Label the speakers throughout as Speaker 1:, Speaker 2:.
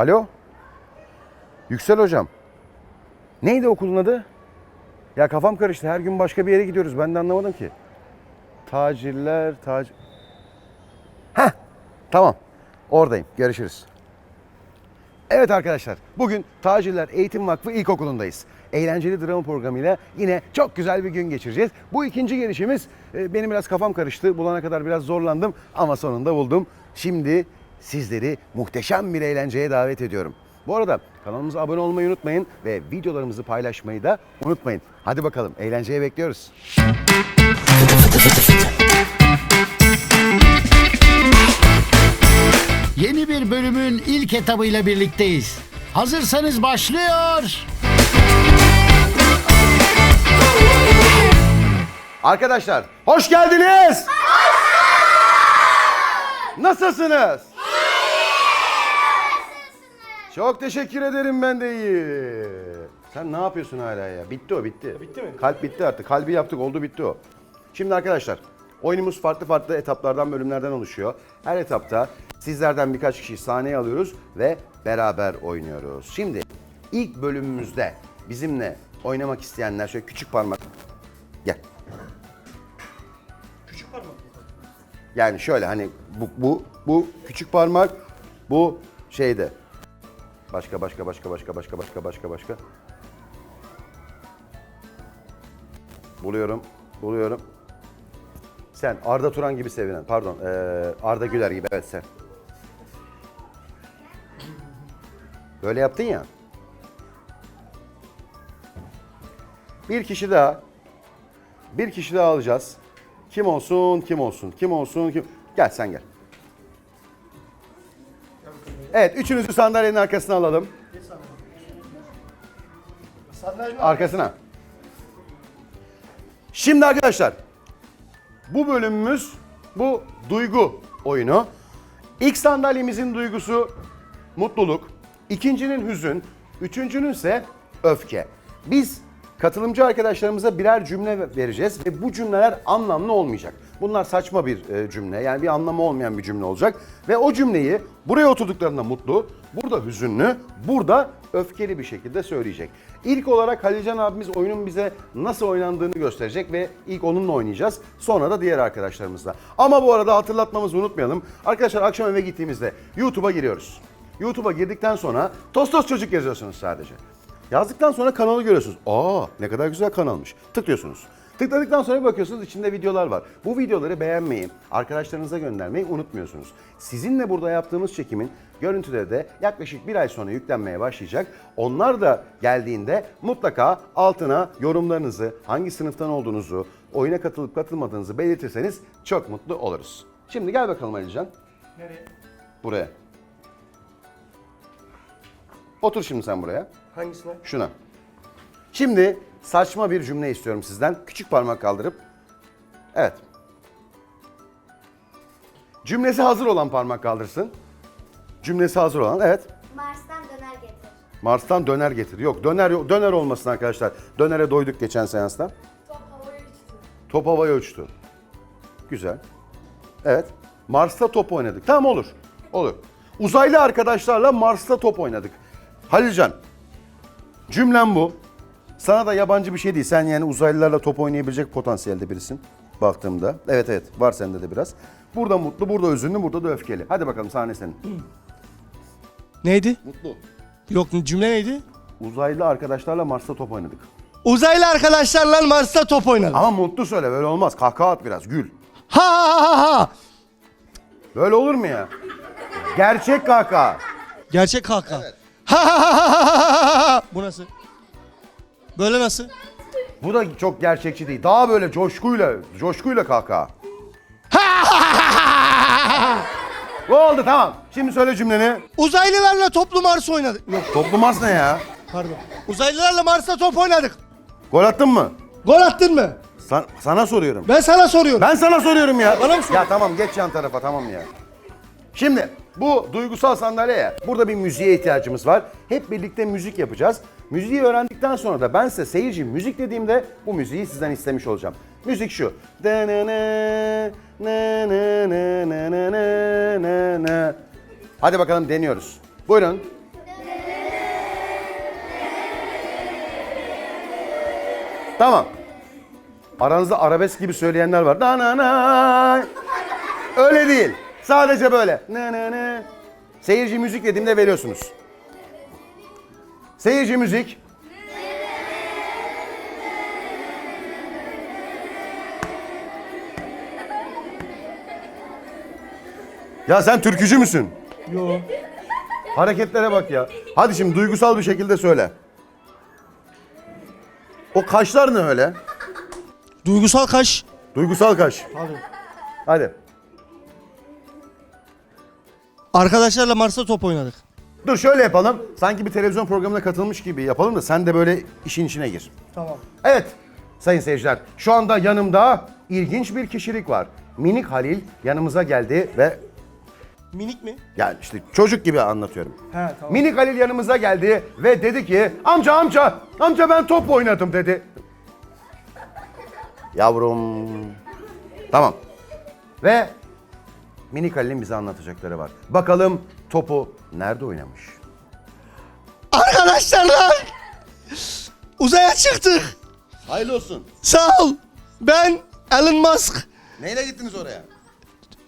Speaker 1: Alo? Yüksel hocam. Neydi okulun adı? Ya kafam karıştı. Her gün başka bir yere gidiyoruz. Ben de anlamadım ki. Tacirler, tac... Heh, tamam. Oradayım. Görüşürüz. Evet arkadaşlar, bugün Tacirler Eğitim Vakfı İlkokulu'ndayız. Eğlenceli drama programıyla yine çok güzel bir gün geçireceğiz. Bu ikinci gelişimiz e, benim biraz kafam karıştı. Bulana kadar biraz zorlandım ama sonunda buldum. Şimdi sizleri muhteşem bir eğlenceye davet ediyorum. Bu arada kanalımıza abone olmayı unutmayın ve videolarımızı paylaşmayı da unutmayın. Hadi bakalım eğlenceye bekliyoruz.
Speaker 2: Yeni bir bölümün ilk etabıyla birlikteyiz. Hazırsanız başlıyor.
Speaker 1: Arkadaşlar hoş geldiniz. Nasılsınız? Çok teşekkür ederim ben de iyi. Sen ne yapıyorsun hala ya? Bitti o bitti. Bitti mi? Kalp bitti artık. Kalbi yaptık oldu bitti o. Şimdi arkadaşlar oyunumuz farklı farklı etaplardan bölümlerden oluşuyor. Her etapta sizlerden birkaç kişiyi sahneye alıyoruz ve beraber oynuyoruz. Şimdi ilk bölümümüzde bizimle oynamak isteyenler şöyle küçük parmak gel. Yani şöyle hani bu bu bu küçük parmak bu şeyde. Başka başka başka başka başka başka başka başka. Buluyorum. Buluyorum. Sen Arda Turan gibi sevinen. Pardon. Arda Güler gibi. Evet sen. Böyle yaptın ya. Bir kişi daha. Bir kişi daha alacağız. Kim olsun, kim olsun, kim olsun, kim... Gel sen gel. Evet, üçünüzü sandalyenin arkasına alalım. Arkasına. Şimdi arkadaşlar, bu bölümümüz bu duygu oyunu. İlk sandalyemizin duygusu mutluluk, ikincinin hüzün, üçüncünün ise öfke. Biz katılımcı arkadaşlarımıza birer cümle vereceğiz ve bu cümleler anlamlı olmayacak. Bunlar saçma bir e, cümle yani bir anlamı olmayan bir cümle olacak ve o cümleyi buraya oturduklarında mutlu, burada hüzünlü, burada öfkeli bir şekilde söyleyecek. İlk olarak Halilcan abimiz oyunun bize nasıl oynandığını gösterecek ve ilk onunla oynayacağız. Sonra da diğer arkadaşlarımızla. Ama bu arada hatırlatmamızı unutmayalım. Arkadaşlar akşam eve gittiğimizde YouTube'a giriyoruz. YouTube'a girdikten sonra Tostos Çocuk yazıyorsunuz sadece. Yazdıktan sonra kanalı görüyorsunuz. Aa ne kadar güzel kanalmış. Tıklıyorsunuz. Tıkladıktan sonra bakıyorsunuz içinde videolar var. Bu videoları beğenmeyi, arkadaşlarınıza göndermeyi unutmuyorsunuz. Sizinle burada yaptığımız çekimin görüntüleri de yaklaşık bir ay sonra yüklenmeye başlayacak. Onlar da geldiğinde mutlaka altına yorumlarınızı, hangi sınıftan olduğunuzu, oyuna katılıp katılmadığınızı belirtirseniz çok mutlu oluruz. Şimdi gel bakalım Alican.
Speaker 3: Nereye?
Speaker 1: Buraya. Otur şimdi sen buraya.
Speaker 3: Hangisine?
Speaker 1: Şuna. Şimdi saçma bir cümle istiyorum sizden. Küçük parmak kaldırıp. Evet. Cümlesi hazır olan parmak kaldırsın. Cümlesi hazır olan. Evet.
Speaker 4: Mars'tan döner getir.
Speaker 1: Mars'tan döner getir. Yok döner yok. Döner olmasın arkadaşlar. Dönere doyduk geçen seansta.
Speaker 4: Top havaya uçtu.
Speaker 1: Top havaya uçtu. Güzel. Evet. Mars'ta top oynadık. Tamam olur. Olur. Uzaylı arkadaşlarla Mars'ta top oynadık. Halilcan. Cümlem bu. Sana da yabancı bir şey değil. Sen yani uzaylılarla top oynayabilecek potansiyelde birisin. Baktığımda. Evet evet. Var sende de biraz. Burada mutlu, burada üzünlü, burada da öfkeli. Hadi bakalım sahne senin.
Speaker 3: Neydi?
Speaker 1: Mutlu.
Speaker 3: Yok cümle neydi?
Speaker 1: Uzaylı arkadaşlarla Mars'ta top oynadık.
Speaker 3: Uzaylı arkadaşlarla Mars'ta top oynadım.
Speaker 1: Ama mutlu söyle böyle olmaz. Kahkaha at biraz. Gül.
Speaker 3: Ha ha ha ha.
Speaker 1: Böyle olur mu ya? Gerçek kahkaha.
Speaker 3: Gerçek kahkaha. Ha ha ha ha ha ha ha. Bu nasıl? Böyle nasıl?
Speaker 1: Bu da çok gerçekçi değil. Daha böyle coşkuyla, coşkuyla kahkaha. Bu oldu tamam. Şimdi söyle cümleni.
Speaker 3: Uzaylılarla toplu Mars oynadık. Yok
Speaker 1: Toplu Mars ne ya?
Speaker 3: pardon. Uzaylılarla Mars'ta top oynadık.
Speaker 1: Gol attın mı?
Speaker 3: Gol attın mı?
Speaker 1: Sa- sana soruyorum.
Speaker 3: Ben sana soruyorum.
Speaker 1: Ben sana soruyorum ya.
Speaker 3: Bana mı sor-
Speaker 1: Ya tamam geç yan tarafa tamam ya. Şimdi bu duygusal sandalyeye. Burada bir müziğe ihtiyacımız var. Hep birlikte müzik yapacağız. Müziği öğrendikten sonra da ben size seyirci müzik dediğimde bu müziği sizden istemiş olacağım. Müzik şu. Hadi bakalım deniyoruz. Buyurun. Tamam. Aranızda arabesk gibi söyleyenler var. Öyle değil. Sadece böyle. Na na na. Seyirci müzik dediğimde veriyorsunuz. Seyirci müzik. Ya sen türkücü müsün?
Speaker 3: Yo.
Speaker 1: Hareketlere bak ya. Hadi şimdi duygusal bir şekilde söyle. O kaşlar ne öyle?
Speaker 3: Duygusal kaş.
Speaker 1: Duygusal kaş.
Speaker 3: Hadi.
Speaker 1: Hadi.
Speaker 3: Arkadaşlarla Mars'ta top oynadık.
Speaker 1: Dur şöyle yapalım. Sanki bir televizyon programına katılmış gibi yapalım da sen de böyle işin içine gir.
Speaker 3: Tamam.
Speaker 1: Evet sayın seyirciler şu anda yanımda ilginç bir kişilik var. Minik Halil yanımıza geldi ve
Speaker 3: Minik mi?
Speaker 1: yani işte çocuk gibi anlatıyorum.
Speaker 3: He tamam.
Speaker 1: Minik Halil yanımıza geldi ve dedi ki amca amca amca ben top oynadım dedi. Yavrum. Tamam. Ve Minik Halil'in bize anlatacakları var. Bakalım topu nerede oynamış?
Speaker 3: Arkadaşlarla uzaya çıktık.
Speaker 1: Hayırlı olsun.
Speaker 3: Sağ ol. Ben Elon Musk.
Speaker 1: Neyle gittiniz oraya?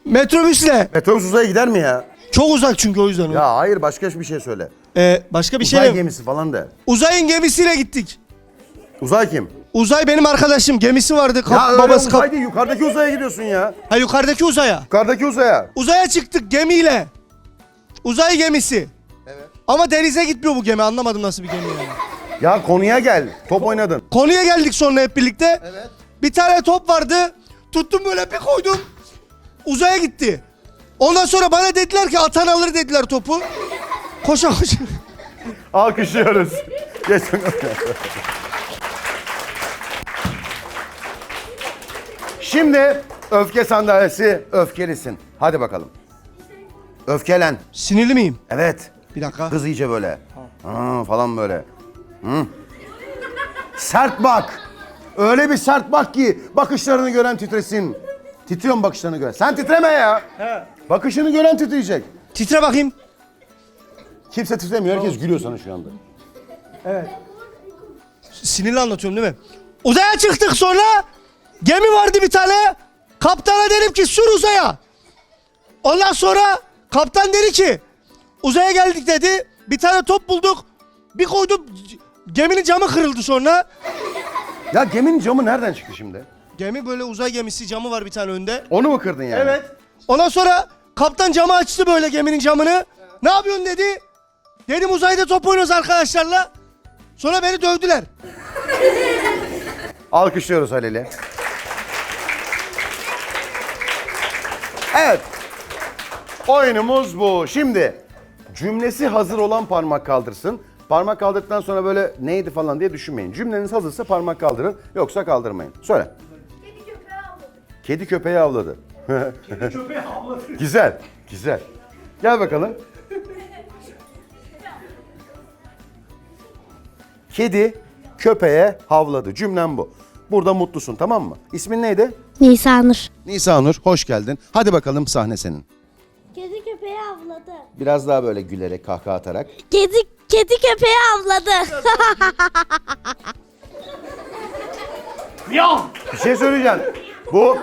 Speaker 3: Metrobüsle.
Speaker 1: Metrobüs uzaya gider mi ya?
Speaker 3: Çok uzak çünkü o yüzden. o.
Speaker 1: Ya hayır başka bir şey söyle.
Speaker 3: Ee, başka bir
Speaker 1: Uzay
Speaker 3: şey
Speaker 1: gemisi falan de.
Speaker 3: Uzayın gemisiyle gittik.
Speaker 1: Uzay kim?
Speaker 3: Uzay benim arkadaşım. Gemisi vardı. Kap,
Speaker 1: ya
Speaker 3: babası kap.
Speaker 1: değil yukarıdaki uzaya gidiyorsun ya.
Speaker 3: Ha yukarıdaki uzaya.
Speaker 1: Yukarıdaki uzaya.
Speaker 3: Uzaya çıktık gemiyle. Uzay gemisi.
Speaker 1: Evet.
Speaker 3: Ama denize gitmiyor bu gemi. Anlamadım nasıl bir gemi yani.
Speaker 1: Ya konuya gel. Top oynadın.
Speaker 3: Konuya geldik sonra hep birlikte.
Speaker 1: Evet.
Speaker 3: Bir tane top vardı. Tuttum böyle bir koydum. Uzaya gitti. Ondan sonra bana dediler ki atan alır dediler topu. Koşa koşa.
Speaker 1: Alkışlıyoruz. Geç. Şimdi öfke sandalyesi öfkelisin. Hadi bakalım. Öfkelen.
Speaker 3: Sinirli miyim?
Speaker 1: Evet.
Speaker 3: Bir dakika.
Speaker 1: Kız iyice böyle. Ha, falan böyle. Hı. Sert bak. Öyle bir sert bak ki bakışlarını gören titresin. Titriyor mu bakışlarını gören? Sen titreme ya. Bakışını gören titreyecek.
Speaker 3: Titre bakayım.
Speaker 1: Kimse titremiyor. Herkes gülüyor sana şu anda.
Speaker 3: Sinirli anlatıyorum değil mi? Uzaya çıktık sonra gemi vardı bir tane. Kaptana dedim ki sür uzaya. Ondan sonra kaptan dedi ki uzaya geldik dedi. Bir tane top bulduk. Bir koydum geminin camı kırıldı sonra.
Speaker 1: Ya geminin camı nereden çıktı şimdi?
Speaker 3: Gemi böyle uzay gemisi camı var bir tane önde.
Speaker 1: Onu mu kırdın yani?
Speaker 3: Ondan sonra kaptan camı açtı böyle geminin camını. Ne yapıyorsun dedi. Dedim uzayda top oynuyoruz arkadaşlarla. Sonra beni dövdüler.
Speaker 1: Alkışlıyoruz Halil'i. Evet. Oyunumuz bu. Şimdi cümlesi hazır olan parmak kaldırsın. Parmak kaldırdıktan sonra böyle neydi falan diye düşünmeyin. Cümleniz hazırsa parmak kaldırın yoksa kaldırmayın. Söyle.
Speaker 4: Kedi köpeği avladı.
Speaker 1: Kedi köpeği avladı. Kedi köpeği avladı. güzel, güzel. Gel bakalım. Kedi köpeğe havladı. Cümlem bu. Burada mutlusun tamam mı? İsmin neydi?
Speaker 4: Nisanur.
Speaker 1: Nisanur hoş geldin. Hadi bakalım sahne senin.
Speaker 4: Kedi köpeği avladı.
Speaker 1: Biraz daha böyle gülerek kahkaha atarak.
Speaker 4: Kedi kedi köpeği avladı.
Speaker 1: Bir şey söyleyeceğim. Bu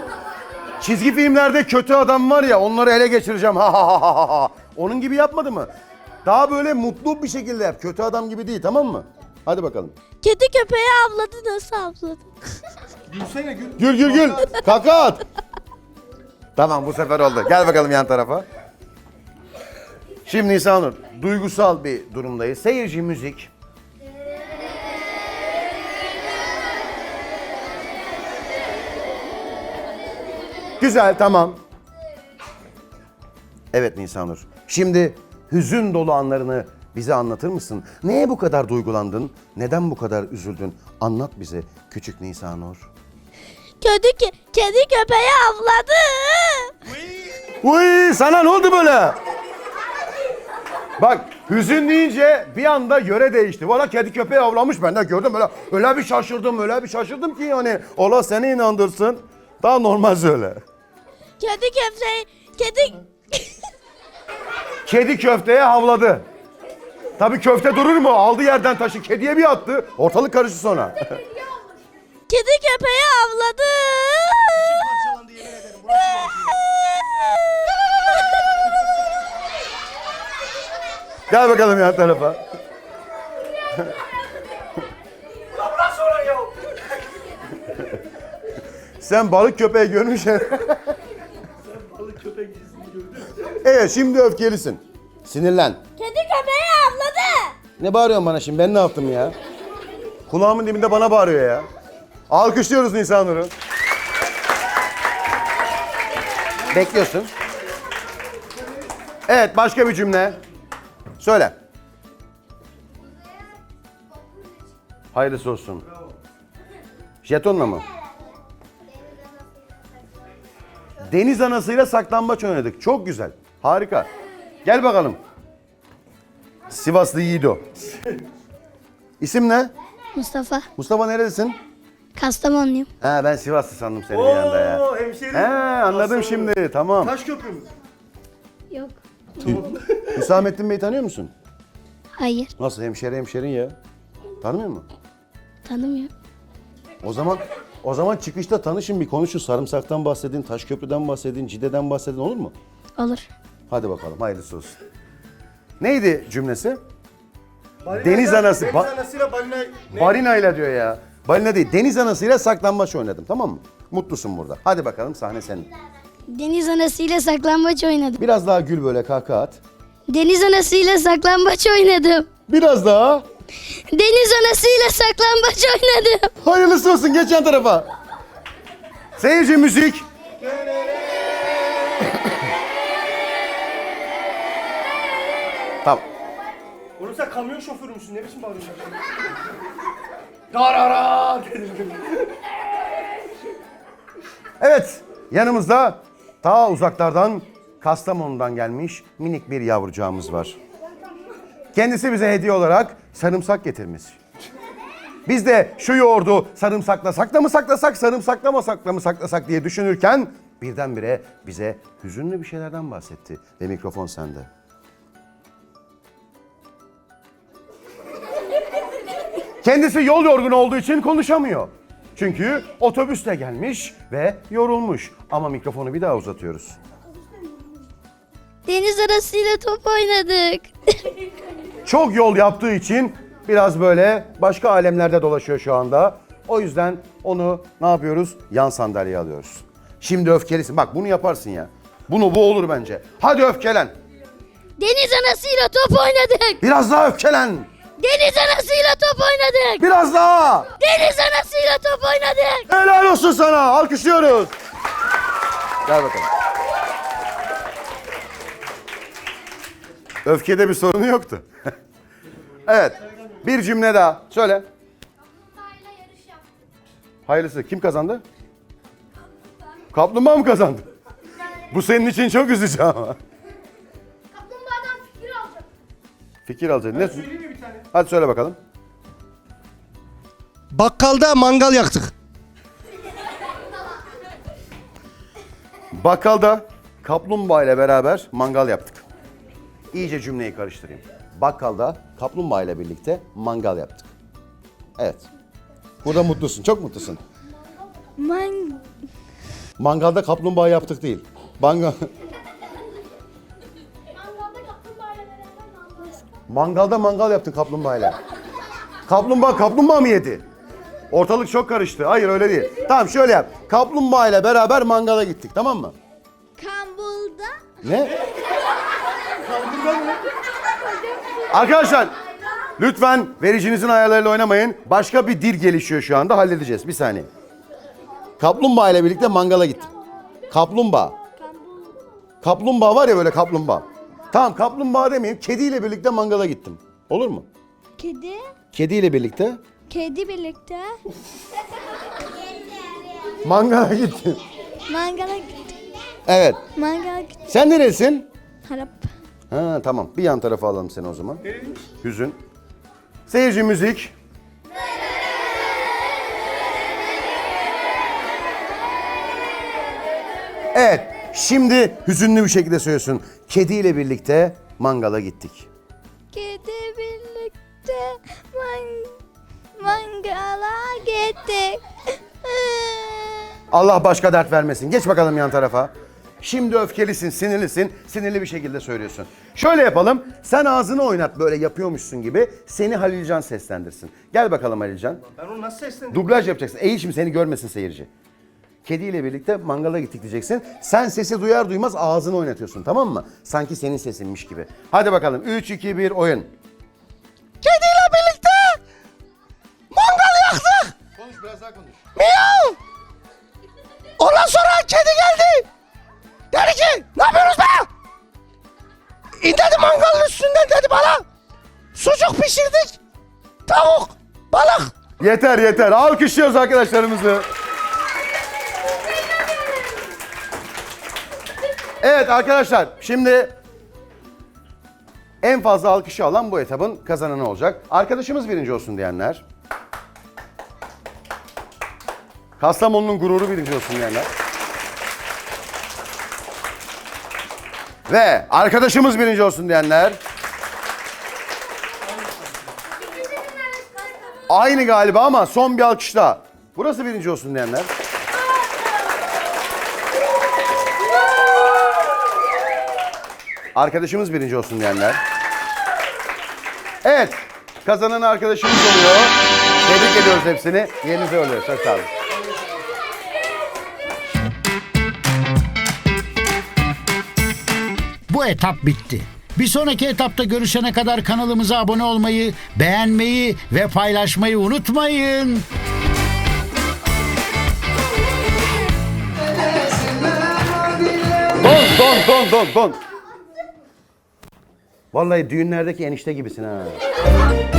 Speaker 1: çizgi filmlerde kötü adam var ya onları ele geçireceğim. Ha ha ha ha ha. Onun gibi yapmadı mı? Daha böyle mutlu bir şekilde yap. Kötü adam gibi değil tamam mı? Hadi bakalım.
Speaker 4: kedi köpeği avladı nasıl avladı?
Speaker 1: Gül gül gül. Kaka at. Tamam bu sefer oldu. Gel bakalım yan tarafa. Şimdi Nisanur duygusal bir durumdayız. Seyirci müzik. Güzel tamam. Evet Nisanur. Şimdi hüzün dolu anlarını bize anlatır mısın? Neye bu kadar duygulandın? Neden bu kadar üzüldün? Anlat bize küçük Nisanur.
Speaker 4: Kedi ke- kedi köpeği avladı.
Speaker 1: Uy sana ne oldu böyle? Bak hüzün deyince bir anda yöre değişti. Valla kedi köpeği avlamış ben de gördüm öyle öyle bir şaşırdım öyle bir şaşırdım ki yani Allah seni inandırsın. Daha normal söyle.
Speaker 4: Kedi köpeği kedi
Speaker 1: Kedi köfteye havladı. Tabii köfte durur mu? Aldı yerden taşı kediye bir attı. Ortalık karıştı sonra.
Speaker 4: kedi köpeği avladı.
Speaker 1: Gel bakalım yan tarafa. Sen balık köpeği görmüşsün. Evet şimdi öfkelisin. Sinirlen. Ne bağırıyorsun bana şimdi? Ben ne yaptım ya? Kulağımın dibinde bana bağırıyor ya. Alkışlıyoruz Nisan Nur'u. Bekliyorsun. Evet başka bir cümle. Söyle. Hayırlısı olsun. Jetonla mı? Deniz anasıyla saklambaç oynadık. Çok güzel. Harika. Gel bakalım. Sivaslı Yiğido. İsim ne?
Speaker 4: Mustafa.
Speaker 1: Mustafa neredesin?
Speaker 4: Kastamonluyum.
Speaker 1: Ha ben Sivaslı sandım seni bir anda ya.
Speaker 3: Oo hemşerim.
Speaker 1: He anladım şimdi tamam.
Speaker 3: Taş köprü mü?
Speaker 4: Yok.
Speaker 1: Hüsamettin Bey'i tanıyor musun?
Speaker 4: Hayır.
Speaker 1: Nasıl hemşeri hemşerin ya? Tanımıyor musun?
Speaker 4: Tanımıyorum.
Speaker 1: O zaman o zaman çıkışta tanışın bir konuşun. Sarımsaktan bahsedin, Taşköprü'den bahsedin, Cide'den bahsedin olur mu?
Speaker 4: Olur.
Speaker 1: Hadi bakalım hayırlısı olsun. Neydi cümlesi? Deniz anası,
Speaker 3: Deniz
Speaker 1: ba-
Speaker 3: anasıyla balina. Ne?
Speaker 1: Balina ile diyor ya. Balina değil. Deniz anasıyla saklambaç oynadım tamam mı? Mutlusun burada. Hadi bakalım sahne senin.
Speaker 4: Deniz anasıyla saklambaç oynadım.
Speaker 1: Biraz daha gül böyle kahkaha at.
Speaker 4: Deniz anasıyla saklambaç oynadım.
Speaker 1: Biraz daha.
Speaker 4: Deniz anasıyla saklambaç oynadım.
Speaker 1: Hayırlısı olsun geç yan tarafa. Seyirci müzik. tamam.
Speaker 3: Sen kamyon şoförü müsün? Ne biçim bağırıyorsun? Darara dedim.
Speaker 1: Evet yanımızda ta uzaklardan Kastamonu'dan gelmiş minik bir yavrucağımız var. Kendisi bize hediye olarak sarımsak getirmiş. Biz de şu yoğurdu sarımsaklasak da mı saklasak, sarımsaklamasak da mı saklasak diye düşünürken birdenbire bize hüzünlü bir şeylerden bahsetti. Ve mikrofon sende. Kendisi yol yorgunu olduğu için konuşamıyor. Çünkü otobüsle gelmiş ve yorulmuş. Ama mikrofonu bir daha uzatıyoruz.
Speaker 4: Deniz anasıyla top oynadık.
Speaker 1: Çok yol yaptığı için biraz böyle başka alemlerde dolaşıyor şu anda. O yüzden onu ne yapıyoruz? Yan sandalyeye alıyoruz. Şimdi öfkelisin. Bak bunu yaparsın ya. Bunu bu olur bence. Hadi öfkelen.
Speaker 4: Deniz anasıyla top oynadık.
Speaker 1: Biraz daha öfkelen.
Speaker 4: Deniz anasıyla top oynadık.
Speaker 1: Biraz daha.
Speaker 4: Deniz anasıyla top oynadık.
Speaker 1: Helal olsun sana. Alkışlıyoruz. Gel bakalım. Öfkede bir sorunu yoktu. evet. Bir cümle daha. Söyle. Hayırlısı. Kim kazandı? Kaplumbağa mı kazandı? Bu senin için çok üzücü ama.
Speaker 5: Kaplumbağadan fikir alacağım.
Speaker 1: Fikir alacaksın. Ne? Hadi söyle bakalım.
Speaker 3: Bakkalda mangal yaktık.
Speaker 1: Bakkalda kaplumbağa ile beraber mangal yaptık. İyice cümleyi karıştırayım. Bakkalda kaplumbağa ile birlikte mangal yaptık. Evet. Burada mutlusun, çok mutlusun.
Speaker 4: Man
Speaker 1: Mangalda kaplumbağa yaptık değil.
Speaker 5: Mangal...
Speaker 1: Mangalda mangal yaptın kaplumbağa ile. Kaplumbağa kaplumbağa mı yedi? Ortalık çok karıştı. Hayır öyle değil. Tamam şöyle yap. Kaplumbağa ile beraber mangala gittik tamam mı?
Speaker 4: Kambulda.
Speaker 1: Ne? Arkadaşlar lütfen vericinizin ayarlarıyla oynamayın. Başka bir dil gelişiyor şu anda halledeceğiz. Bir saniye. Kaplumbağa ile birlikte mangala gittim. Kaplumbağa. Kaplumbağa var ya böyle kaplumbağa. Tamam kaplumbağa demeyeyim. Kediyle birlikte mangala gittim. Olur mu?
Speaker 4: Kedi.
Speaker 1: Kediyle birlikte
Speaker 4: Kedi birlikte.
Speaker 1: mangala gittim.
Speaker 4: Mangala gittik.
Speaker 1: Evet.
Speaker 4: Mangala gittik.
Speaker 1: Sen neresin?
Speaker 4: Harap.
Speaker 1: Ha tamam. Bir yan tarafa alalım seni o zaman. Hüzün. Seyirci müzik. Evet. Şimdi hüzünlü bir şekilde söylüyorsun. Kediyle birlikte mangala gittik.
Speaker 4: Kedi birlikte man mangala ettik.
Speaker 1: Allah başka dert vermesin. Geç bakalım yan tarafa. Şimdi öfkelisin, sinirlisin. Sinirli bir şekilde söylüyorsun. Şöyle yapalım. Sen ağzını oynat böyle yapıyormuşsun gibi. Seni Halilcan seslendirsin. Gel bakalım Halilcan.
Speaker 3: Ben onu nasıl seslendim?
Speaker 1: Dublaj yapacaksın. Eğil şimdi seni görmesin seyirci. Kediyle birlikte mangala gittik diyeceksin. Sen sesi duyar duymaz ağzını oynatıyorsun tamam mı? Sanki senin sesinmiş gibi. Hadi bakalım 3, 2, 1 oyun.
Speaker 3: Kediyle birlikte mangal yaktık.
Speaker 1: Konuş biraz daha konuş.
Speaker 3: Miyav. Ondan sonra kedi geldi. Dedi ki ne yapıyorsunuz be? İn dedi mangalın üstünden dedi bana. Sucuk pişirdik. Tavuk, balık.
Speaker 1: Yeter yeter. Alkışlıyoruz arkadaşlarımızı. Evet arkadaşlar şimdi en fazla alkışı alan bu etabın kazananı olacak. Arkadaşımız birinci olsun diyenler. Kastamonu'nun gururu birinci olsun diyenler. Ve arkadaşımız birinci olsun diyenler. Aynı galiba ama son bir alkışla. Burası birinci olsun diyenler. Arkadaşımız birinci olsun diyenler. Evet. Kazanan arkadaşımız oluyor. Tebrik ediyoruz hepsini. Yerinize oluyor. Çok sağ olun.
Speaker 2: Bu etap bitti. Bir sonraki etapta görüşene kadar kanalımıza abone olmayı, beğenmeyi ve paylaşmayı unutmayın.
Speaker 1: Don, don, don, don, don. Vallahi düğünlerdeki enişte gibisin ha.